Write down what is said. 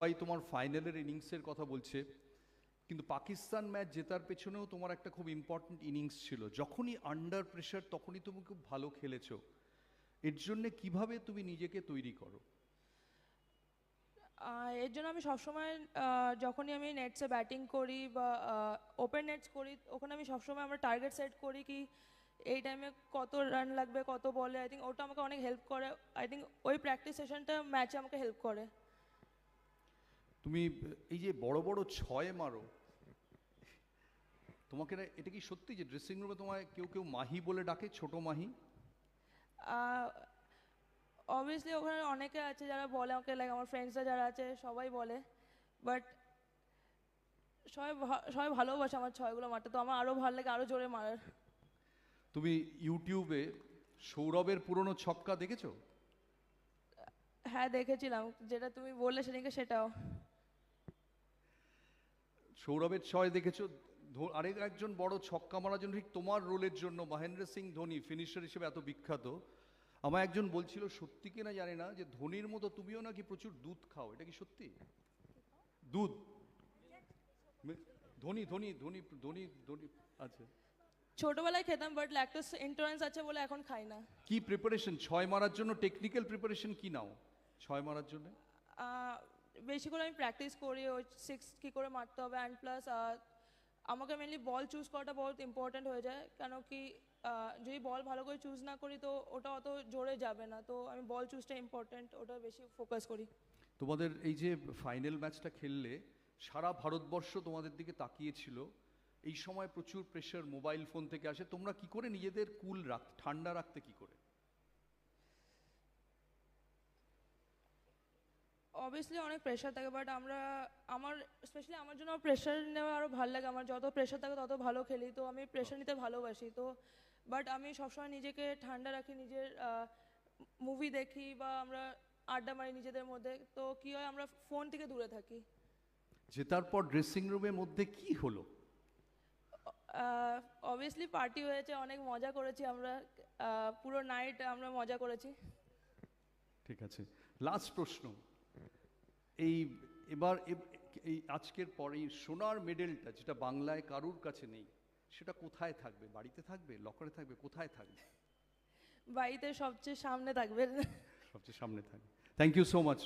সবাই তোমার ফাইনালের ইনিংসের কথা বলছে, কিন্তু পাকিস্তান ম্যাচ জেতার পেছনেও তোমার একটা খুব ইম্পর্ট্যান্ট ইনিংস ছিল। যখনই আন্ডার প্রেশার তখনই তুমি খুব ভালো খেলেছো। এর জন্য কীভাবে তুমি নিজেকে তৈরি করো? এর জন্য আমি সবসময় যখনই আমি নেটসে ব্যাটিং করি বা ওপেন নেটস করি, ওখানে আমি সবসময় আমরা টার্গেট সেট করি কি, এই টাইমে কত রান লাগবে, কত বলে আই থিঙ্ক ওটা আমাকে অনেক হেল্প করে। আই থিঙ্ক ওই প্র্যাকটিস সেশনটা ম্যাচে আমাকে হেল্প করে। তুমি এই যে বড় বড় ছয় মারো তোমাকে না এটা কি সত্যি যে ড্রেসিং রুমে তোমায় কেউ কেউ মাহি বলে ডাকে ছোট মাহি? অবভিয়াসলি ওখানে অনেকে আছে যারা বলে আমাকে লাইক আমার ফ্রেন্ডসরা যারা আছে সবাই বলে। বাট সবাই সবাই ভালোবাসে আমার ছয়গুলো মারতে তো আমার আরও ভালো লাগে আরও জোরে মারার। তুমি ইউটিউবে সৌরভের পুরনো ছক্কা দেখেছ? হ্যাঁ দেখেছিলাম। যেটা তুমি বললে সেদিনকে সেটাও। সৌরভের ছয় দেখেছ? আরেক একজন বড় ছক্কা মারার জন্য ঠিক তোমার রোলের জন্য মহেন্দ্র সিং ধোনি ফিনিশার হিসেবে এত বিখ্যাত। আমার একজন বলছিল সত্যি কিনা জানি না যে ধোনির মতো তুমিও নাকি প্রচুর দুধ খাও এটা কি সত্যি? দুধ। ধোনি ধোনি ধোনি ধোনি ধোনি আচ্ছা। ছোটবেলায় খেতাম বাট ল্যাকটোস ইন্টুরেন্স আছে বলে এখন খাই না। কি প্রিপারেশন ছয় মারার জন্য টেকনিক্যাল প্রিপারেশন কি নাও? ছয় মারার জন্য? বেশি করে আমি প্র্যাকটিস করি, ওই সিক্স কী করে মারতে হবে অ্যান্ড প্লাস আমাকে মেনলি বল চুজ করাটা বহুত ইম্পর্ট্যান্ট হয়ে যায়, কেন কি যদি বল ভালো করে চুজ না করি তো ওটা অত জোরে যাবে না, তো আমি বল চুজটা ইম্পর্ট্যান্ট ওটা বেশি ফোকাস করি। তোমাদের এই যে ফাইনাল ম্যাচটা খেললে, সারা ভারতবর্ষ তোমাদের দিকে তাকিয়েছিল, এই সময় প্রচুর প্রেশার মোবাইল ফোন থেকে আসে, তোমরা কি করে নিজেদের কুল রাখ, ঠান্ডা রাখতে কি করে? অবভিয়াসলি অনেক প্রেশার থাকে বাট আমরা আমার স্পেশালি আমার জন্য প্রেশার নেওয়া আরও ভালো লাগে। আমার যত প্রেশার থাকে তত ভালো খেলি। তো আমি প্রেশার নিতে ভালোবাসি। তো বাট আমি সবসময় নিজেকে ঠান্ডা রাখি নিজের মুভি দেখি বা আমরা আড্ডা মারি নিজেদের মধ্যে। তো কী হয় আমরা ফোন থেকে দূরে থাকি। জেতার পর ড্রেসিং রুমের মধ্যে কি হলো? অবভিয়াসলি পার্টি হয়েছে অনেক মজা করেছি আমরা। পুরো নাইট আমরা মজা করেছি। ঠিক আছে। লাস্ট প্রশ্ন। এই এবার এই আজকের পর এই সোনার মেডেলটা যেটা বাংলায় কারুর কাছে নেই সেটা কোথায় থাকবে? বাড়িতে থাকবে? লকারে থাকবে? কোথায় থাকবে? বাড়িতে সবচেয়ে সামনে থাকবে। সবচেয়ে সামনে থাকবে। Thank you so much